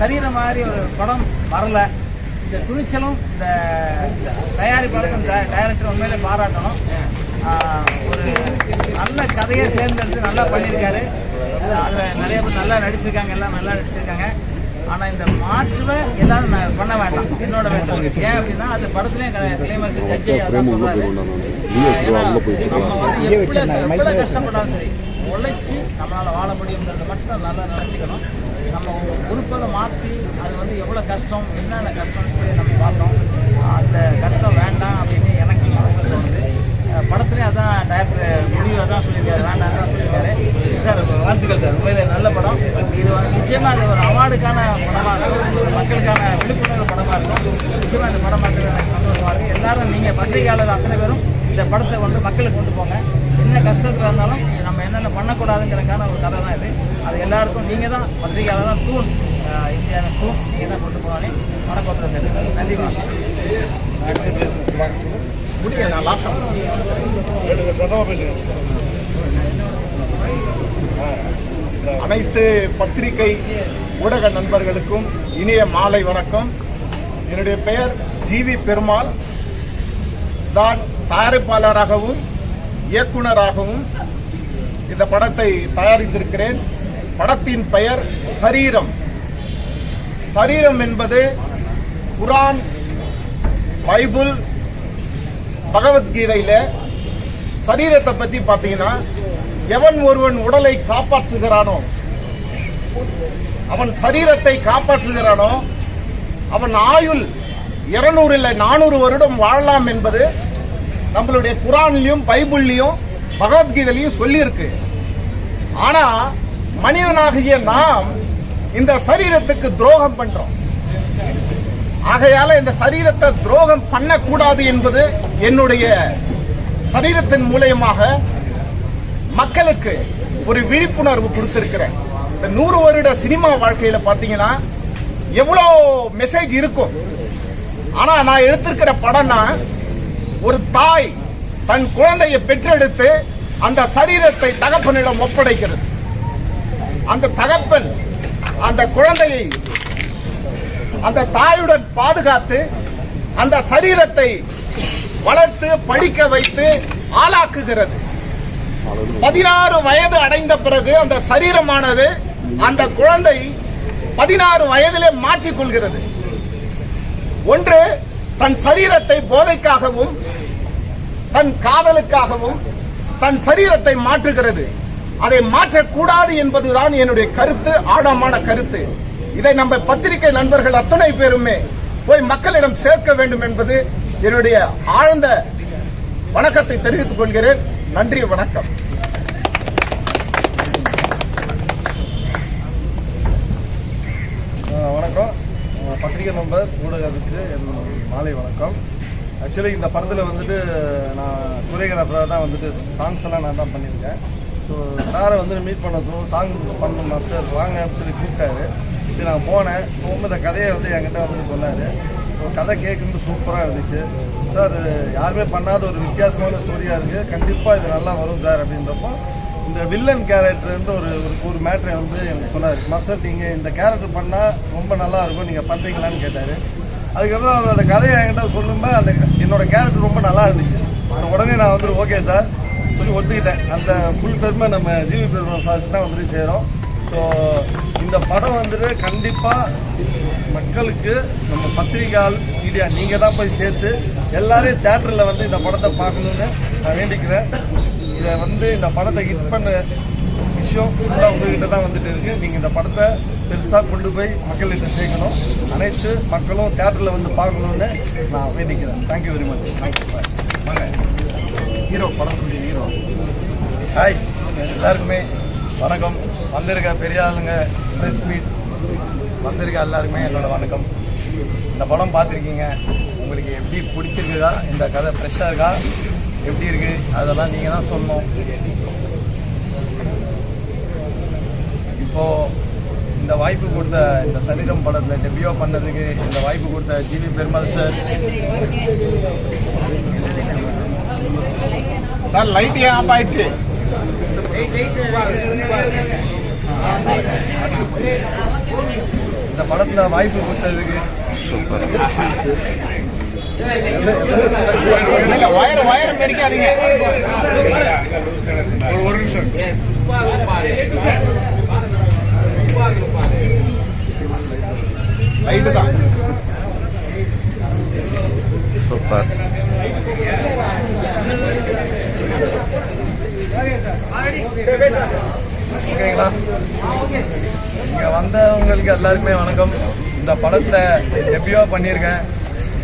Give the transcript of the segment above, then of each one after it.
சரிகிற மாதிரி ஒரு படம் வரல. இந்த துணிச்சலும் இந்த தயாரிப்பாளரும் இந்த டைரக்டர் உண்மையிலே பாராட்டணும். ஒரு நல்ல கதையை தேர்ந்தெடுத்து நல்லா பண்ணியிருக்காரு. அதில் நிறைய பேர் நல்லா நடிச்சிருக்காங்க எல்லாம் நல்லா நடிச்சிருக்காங்க. ஆனால் இந்த மாற்றுவை எல்லாரும் நான் பண்ண வேண்டாம். என்னோட வேண்டாம். ஏன் அப்படின்னா அது படத்துலேயும் கிளைமேக்ஸ் ஜட்ஜி அதான் ஏன்னா, நம்ம வந்து கஷ்டப்பட்டாலும் சரி உழைச்சி நம்மளால வாழ முடியுங்கிறத மட்டும் நல்லா நினைச்சுக்கணும். நம்ம உறுப்பை மாற்றி அது வந்து எவ்வளோ கஷ்டம் என்னென்ன கஷ்டம்னு சொல்லி நம்ம பார்த்தோம் அந்த கஷ்டம் வேண்டாம் அப்படின்னு எனக்கு தோணுது அஹ் படத்துலேயும் அதான் டைரக்டர் முடிவு அதான் சொல்லியிருக்காரு வேண்டாம் தான் சொல்லியிருக்காரு சார் வாழ்த்துக்கள் சார். உண்மையிலே நல்ல படம். இது வந்து நிச்சயமாக அது ஒரு அவார்டுக்கான படமாக இருக்கும். ஒரு மக்களுக்கான விழிப்புணர்வு படமாக இருக்கும். நிச்சயமாக இந்த படம் பார்க்கறது எனக்கு சந்தோஷமாக இருக்குது எல்லாரும் நீங்கள் பத்திரிகையாளர் அத்தனை பேரும் இந்த படத்தை வந்து மக்களுக்கு கொண்டு போங்க. என்ன கஷ்டத்தில் இருந்தாலும் நம்ம என்னென்ன பண்ணக்கூடாதுங்கிறதுக்கான ஒரு கதை தான் இது. அது எல்லாருக்கும் நீங்கள் தான் பத்திரிகையாளர் தான் தூண் இந்தியாவின் தூண். நீங்கள் தான் கொண்டு போவாங்க வணக்கம் சார். நன்றி வணக்கம் முடிய நான் லாஸ்ட் அனைத்து பத்திரிகை ஊடக நண்பர்களுக்கும் இனிய மாலை வணக்கம். என்னுடைய பெயர் ஜிவி பெருமாள். தான் தயாரிப்பாளராகவும் இயக்குனராகவும் இந்த படத்தை தயாரித்திருக்கிறேன். படத்தின் பெயர் சரீரம். சரீரம் என்பது குரான் பைபிள் பகவத்கீதையில சரீரத்தை பத்தி பார்த்தீங்கன்னா எவன் ஒருவன் உடலை காப்பாற்றுகிறானோ அவன் சரீரத்தை காப்பாற்றுகிறானோ அவன் ஆயுள் இருநூறு இல்லை நானூறு வருடம் வாழலாம் என்பது நம்மளுடைய குரான்லையும் பைபிள்லையும் பகவத்கீதையிலையும் சொல்லியிருக்கு. ஆனா மனிதனாகிய நாம் இந்த சரீரத்துக்கு துரோகம் பண்றோம். ஆகையால இந்த சரீரத்தை துரோகம் பண்ணக்கூடாது என்பது என்னுடைய சரீரத்தின் மூலயமாக மக்களுக்கு ஒரு விழிப்புணர்வு கொடுத்திருக்கிறேன். இந்த நூறு வருட சினிமா வாழ்க்கையில பாத்தீங்கன்னா எவ்வளோ மெசேஜ் இருக்கும். ஆனா நான் எடுத்திருக்கிற படம்னா ஒரு தாய் தன் குழந்தையை பெற்றெடுத்து அந்த சரீரத்தை தகப்பனிடம் ஒப்படைக்கிறது. அந்த தகப்பன் அந்த குழந்தையை அந்த தாயுடன் பாதுகாத்து அந்த சரீரத்தை வளர்த்து படிக்க வைத்து ஆளாக்குகிறது. பதினாறு வயது அடைந்த பிறகு அந்த சரீரமானது அந்த குழந்தை பதினாறு வயதிலே மாற்றிக் கொள்கிறது. ஒன்று தன் சரீரத்தை போதைக்காகவும் தன் காதலுக்காகவும் தன் சரீரத்தை மாற்றுகிறது. அதை மாற்றக்கூடாது என்பதுதான் என்னுடைய கருத்து ஆழமான கருத்து. இதை நம்ம பத்திரிகை நண்பர்கள் அத்தனை பேருமே போய் மக்களிடம் சேர்க்க வேண்டும் என்பது என்னுடைய ஆழ்ந்த வணக்கத்தை தெரிவித்துக் கொள்கிறேன். நன்றி வணக்கம். வணக்கம். பத்திரிகை நம்பர் ஊடகத்துக்கு என் மாலை வணக்கம். ஆக்சுவலி இந்த படத்தில் வந்துட்டு நான் கொரியோகிராஃபராக தான் வந்துட்டு சாங்ஸ் எல்லாம் நான் தான் பண்ணியிருக்கேன். ஸோ சாரை வந்து மீட் பண்ண சொல்லுவோம் சாங் பண்ணணும் மாஸ்டர் வாங்க அப்படின்னு சொல்லி கூப்பிட்டாரு. இது நான் போனேன். போகும்போது இந்த கதையை வந்து என்கிட்ட வந்து சொன்னார். கதை கேட்கும்போது சூப்பராக இருந்துச்சு. சார் யாருமே பண்ணாத ஒரு வித்தியாசமான ஸ்டோரியாக இருக்குது கண்டிப்பாக இது நல்லா வரும் சார் அப்படின்றப்போ இந்த வில்லன் கேரக்டர்ன்ற ஒரு ஒரு ஒரு மேட்ரை வந்து எனக்கு சொன்னார். மாஸ்டர் நீங்கள் இந்த கேரக்டர் பண்ணால் ரொம்ப நல்லா இருக்கும். நீங்கள் பண்ணுறீங்களான்னு கேட்டார். அதுக்கப்புறம் அவர் அந்த கதையை என்கிட்ட சொல்லும்போது அந்த என்னோட கேரக்டர் ரொம்ப நல்லா இருந்துச்சு. உடனே நான் வந்து ஓகே சார் சொல்லி ஒத்துக்கிட்டேன். அந்த ஃபுல் பெருமை நம்ம ஜிவி பெருமாள் சார்கிட்ட தான் வந்துட்டு சேரும். ஸோ இந்த படம் வந்துட்டு கண்டிப்பாக மக்களுக்கு நம்ம பத்திரிகால் மீடியா நீங்கள் தான் போய் சேர்த்து எல்லாரையும் தேட்டரில் வந்து இந்த படத்தை பார்க்கணுன்னு நான் வேண்டிக்கிறேன். இதை வந்து இந்த படத்தை ஹிட் பண்ண விஷயம் ஃபுல்லாக உங்ககிட்ட தான் வந்துட்டு இருக்கு. நீங்கள் இந்த படத்தை பெருசாக கொண்டு போய் மக்கள்கிட்ட சேர்க்கணும். அனைத்து மக்களும் தேட்டரில் வந்து பார்க்கணுன்னு நான் வேண்டிக்கிறேன். தேங்க்யூ வெரி மச் வாங்க ஹீரோ படத்துடைய ஹீரோ ஹாய் எல்லாருக்குமே வணக்கம். வந்திருக்க பெரிய ஆளுங்க ப்ரெஸ் மீட் வந்திருக்க எல்லாருக்குமே என்னோட வணக்கம். இந்த படம் பார்த்துருக்கீங்க. உங்களுக்கு எப்படி பிடிச்சிருக்குதா? இந்த கதை ஃப்ரெஷ்ஷாக இருக்கா? எப்படி இருக்கு? அதெல்லாம் நீங்கள் தான் சொல்லணும். இப்போ இந்த வாய்ப்பு கொடுத்த இந்த சரீரம் படத்தில் டெபியோ பண்ணதுக்கு இந்த வாய்ப்பு கொடுத்த GV Perumal sir sir light ஏன் ஆஃப் ஆயிடுச்சு? படத்துல வாய்ப்பு கொடுத்ததுக்கு. இல்ல வயர் வயர் மெரிக்காதீங்க ஒரு ஒரு நிமிஷம். லைட்டு தான். சூப்பர். ஓகேங்களா? இங்கே வந்தவங்களுக்கு எல்லாருக்குமே வணக்கம். இந்த படத்தை எப்பயோ பண்ணியிருக்கேன்.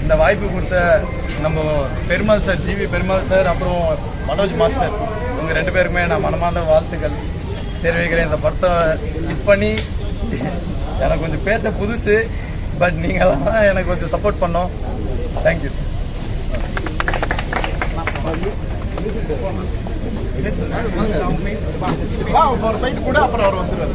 இந்த வாய்ப்பு கொடுத்த நம்ம Perumal sir GV Perumal sir அப்புறம் மனோஜ் மாஸ்டர் இவங்க ரெண்டு பேருக்குமே நான் மனமார்ந்த வாழ்த்துக்கள் தெரிவிக்கிறேன். இந்த படத்தை ஹிட் பண்ணி எனக்கு கொஞ்சம் பேச புதுசு பட் நீங்கள் தான் எனக்கு கொஞ்சம் சப்போர்ட் பண்ணோம். தேங்க்யூ வா ஒரு ஃபைட் கூட அப்புறம் அவர் வந்துருவாரு